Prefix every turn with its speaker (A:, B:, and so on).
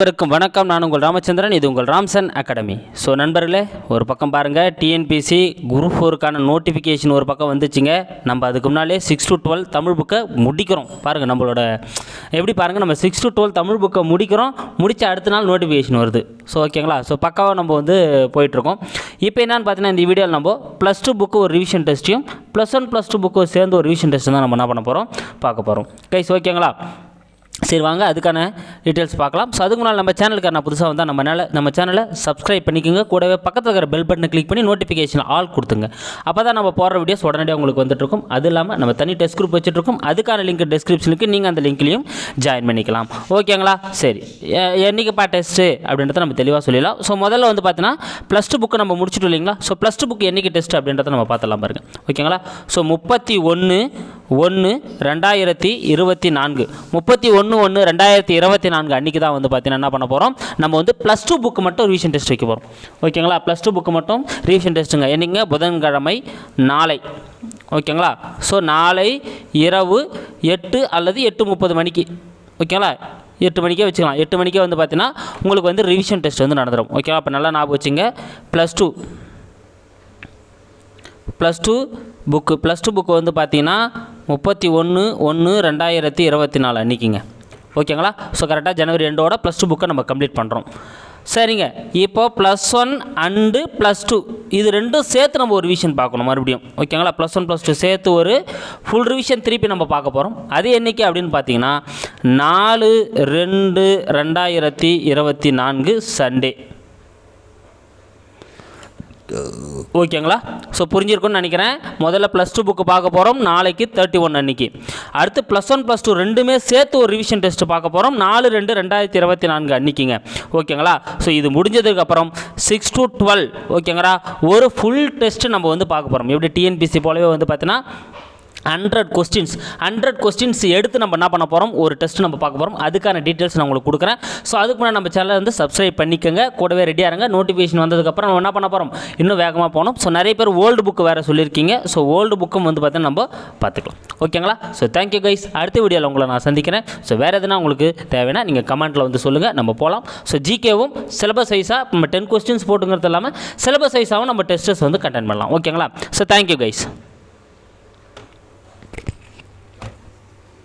A: அனைவருக்கும் வணக்கம். நான் உங்கள் ராமச்சந்திரன் இது உங்கள் ராம்சன் அகாடமி. ஸோ நண்பர்களே ஒரு பக்கம் பாருங்கள் டிஎன்பிசி குரூப் ஃபோருக்கான நோட்டிஃபிகேஷன் ஒரு பக்கம் வந்துச்சுங்க. நம்ம அதுக்கு முன்னாலே சிக்ஸ் டு டுவெல் தமிழ் புக்கை முடிக்கிறோம். பாருங்கள் நம்மளோட எப்படி பாருங்கள் நம்ம சிக்ஸ் டு டுவெல் தமிழ் புக்கை முடிக்கிறோம். முடித்த அடுத்த நாள் நோட்டிஃபிகேஷன் வருது. ஸோ ஓகேங்களா ஸோ பக்காவாக நம்ம வந்து போயிட்டுருக்கோம். இப்போ என்னென்னு பார்த்தீங்கன்னா இந்த வீடியோவில் நம்ம ப்ளஸ் டூ புக்கு ஒரு revision டெஸ்ட்டையும் plus one plus two book சேர்ந்து ஒரு ரிவிஷன் டெஸ்ட் தான் நம்ம என்ன பண்ண போகிறோம் பார்க்க போகிறோம் கைஸ் ஓகேங்களா சரி வாங்க அதுக்கான டீட்டெயில்ஸ் பார்க்கலாம். ஸோ அதுக்கு முன்னால் நம்ம சேனலுக்கு நான் புதுசாக வந்தால் நம்ம நேல நம்ம சேனலை சப்ஸ்கிரைப் பண்ணிக்கோங்க. கூடவே பக்கத்தில் இருக்கிற பெல் பட்டனை கிளிக் பண்ணி நோட்டிஃபிகேஷன் ஆல் கொடுத்துங்க அப்போ தான் நம்ம போடுற வீடியோஸ் உடனடியாக உங்களுக்கு வந்துட்டுருக்கும். அது இல்லாமல் நம்ம தனி டெஸ்ட் குரூப் வச்சுட்ருக்கோம் அதுக்கான லிங்க் டிஸ்கிரிப்ஷனுக்கு நீங்கள் அந்த லிங்க்லேயும் ஜாயின் பண்ணிக்கலாம். ஓகேங்களா சரி. என்றைக்குப்பா டெஸ்ட்டு அப்படின்றத நம்ம தெளிவாக சொல்லிடலாம். ஸோ முதல்ல வந்து பார்த்தீங்கன்னா ப்ளஸ் டூ புக்கு நம்ம முடிச்சுட்டு இல்லைங்களா? ஸோ ப்ளஸ் டூ புக்கு என்னைக்கு டெஸ்ட் அப்படின்றத நம்ம பார்த்தலாம் பாருங்க. ஓகேங்களா ஸோ முப்பத்தி ஒன்று ஒன்று ரெண்டாயிரத்தி இருபத்தி நான்கு. முப்பத்தி ஒன்று ஒன்று ரெண்டாயிரத்தி இருபத்தி நான்கு அன்றைக்கி தான் வந்து பார்த்தீங்கன்னா என்ன பண்ண போகிறோம் நம்ம வந்து ப்ளஸ் டூ புக்கு மட்டும் ரிவிஷன் டெஸ்ட் வைக்க போகிறோம் ஓகேங்களா ப்ளஸ் டூ புக்கு மட்டும் ரிவிஷன் டெஸ்ட்டுங்க என்னைங்க? புதன்கிழமை நாளை. ஓகேங்களா ஸோ நாளை இரவு எட்டு அல்லது எட்டு முப்பது மணிக்கு. ஓகேங்களா எட்டு மணிக்கே வச்சுக்கலாம். எட்டு மணிக்கே வந்து பார்த்தீங்கன்னா உங்களுக்கு வந்து ரிவிஷன் டெஸ்ட் வந்து நடந்துடும் ஓகேவா அப்போ நல்லா ஞாபகம் வச்சுங்க. Plus two plus two book plus two book வந்து பார்த்தீங்கன்னா முப்பத்தி ஒன்று ஒன்று ரெண்டாயிரத்தி இருபத்தி நாலு அன்றைக்கிங்க ஓகேங்களா? ஸோ கரெக்டாக ஜனவரி ரெண்டோட ப்ளஸ் டூ புக்கை நம்ம கம்ப்ளீட் பண்ணுறோம் சரிங்க. இப்போ plus one and plus two இது ரெண்டும் சேர்த்து நம்ம ஒரு ரிவிஷன் பார்க்கணும் மறுபடியும். ஓகேங்களா? ப்ளஸ் ஒன் ப்ளஸ் டூ சேர்த்து ஒரு ஃபுல் ரிவிஷன் திருப்பி நம்ம பார்க்க போகிறோம் அது என்னைக்கு அப்படின்னு பார்த்தீங்கன்னா நாலு ரெண்டு ரெண்டாயிரத்தி இருபத்தி நான்கு சண்டே ஓகேங்களா? ஸோ புரிஞ்சிருக்கும்னு நினைக்கிறேன். முதல்ல ப்ளஸ் டூ புக்கு பார்க்க போகிறோம் நாளைக்கு தேர்ட்டி ஒன் அன்னைக்கு. அடுத்து ப்ளஸ் ஒன் ப்ளஸ் டூ ரெண்டுமே சேர்த்து ஒரு ரிவிஷன் டெஸ்ட் பார்க்க போகிறோம் நாலு ரெண்டு ரெண்டாயிரத்தி இருபத்தி நான்கு அன்னைக்குங்க. ஓகேங்களா? ஸோ இது முடிஞ்சதுக்கப்புறம் சிக்ஸ் டு டுவெல் ஓகேங்களா? ஒரு ஃபுல் டெஸ்ட் நம்ம வந்து பார்க்க போகிறோம் எப்படி டிஎன்பிசி போலவே வந்து பார்த்தீங்கன்னா ஹண்ட்ரட் கொஸ்டின்ஸ் ஹண்ட்ரட் கொஸ்டின்ஸ் எடுத்து நம்ம என்ன பண்ண போகிறோம் ஒரு டெஸ்ட் நம்ம பார்க்க போகிறோம் அதுக்கான டீட்டெயில்ஸ் நான் உங்களுக்கு கொடுக்குறேன். ஸோ அதுக்கு முன்னாடி நம்ம சேனலை வந்து சப்ஸ்கிரைப் பண்ணிக்கோங்க. கூடவே ரெடியாக இருங்க. நோட்டிஃபிகேஷன் வந்ததுக்கப்புறம் நம்ம என்ன பண்ண போகிறோம் இன்னும் வேகமாக போகணும். ஸோ நிறைய பேர் ஓல்டு புக்கு வேறு சொல்லியிருக்கீங்க. ஸோ ஓல்டு புக்கும் வந்து பார்த்தீங்கன்னா நம்ம பார்த்துக்கலாம். ஓகேங்களா? ஸோ தேங்க்யூ கைஸ் அடுத்த வீடியோவில் உங்களை நான் சந்திக்கிறேன். ஸோ வேறு எதுனா உங்களுக்கு தேவைன்னா நீங்கள் கமெண்ட்டில் வந்து சொல்லுங்கள் நம்ம போகலாம் ஸோ ஜிகேவும் சிலபஸ் வைஸாக நம்ம டென் கொஸ்டின்ஸ் போட்டுங்கிறது இல்லாமல் சிலபஸ் வைஸாகவும் நம்ம டெஸ்ட்டஸ் வந்து கண்டென்ட் பண்ணலாம். ஓகேங்களா? So thank you guys